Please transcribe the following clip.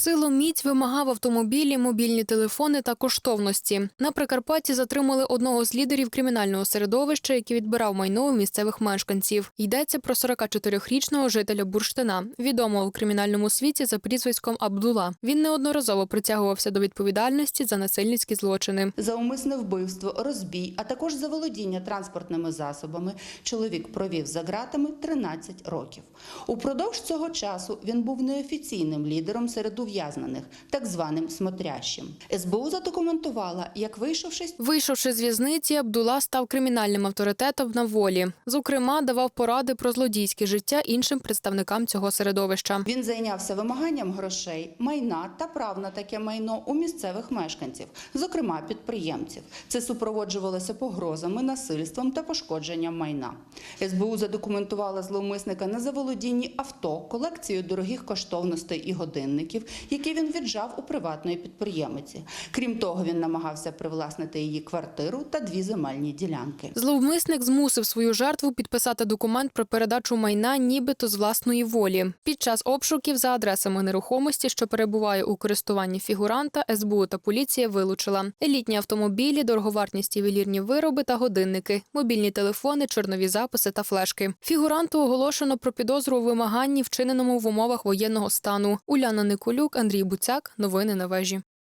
Силу міць вимагав автомобілі, мобільні телефони та коштовності. На Прикарпатті затримали одного з лідерів кримінального середовища, який відбирав майно у місцевих мешканців. Йдеться про 44-річного жителя Бурштина, відомого у кримінальному світі за прізвиськом Абдула. Він неодноразово притягувався до відповідальності за насильницькі злочини. За умисне вбивство, розбій, а також за володіння транспортними засобами чоловік провів за ґратами 13 років. Упродовж цього часу він був неофіційним лідером серед ув'язнених, так званим смотрящим. СБУ задокументувала, як вийшовши Вийшовши з в'язниці, Абдула став кримінальним авторитетом на волі. Зокрема, давав поради про злодійське життя іншим представникам цього середовища. Він зайнявся вимаганням грошей, майна та прав на таке майно у місцевих мешканців, зокрема підприємців. Це супроводжувалося погрозами, насильством та пошкодженням майна. СБУ задокументувала зловмисника на заволодінні авто, колекцією дорогих коштовностей і годинників, які він віджав у приватної підприємиці. Крім того, він намагався привласнити її квартиру та дві земельні ділянки. Зловмисник змусив свою жертву підписати документ про передачу майна, нібито з власної волі. Під час обшуків за адресами нерухомості, що перебуває у користуванні фігуранта, СБУ та поліція вилучила елітні автомобілі, дороговартісні ювелірні вироби та годинники, мобільні телефони, чорнові записи та флешки. Фігуранту оголошено про підозру у вимаганні, вчиненому в умовах воєнного стану. Уляна Николюк, Андрій Буцяк. Новини на вежі.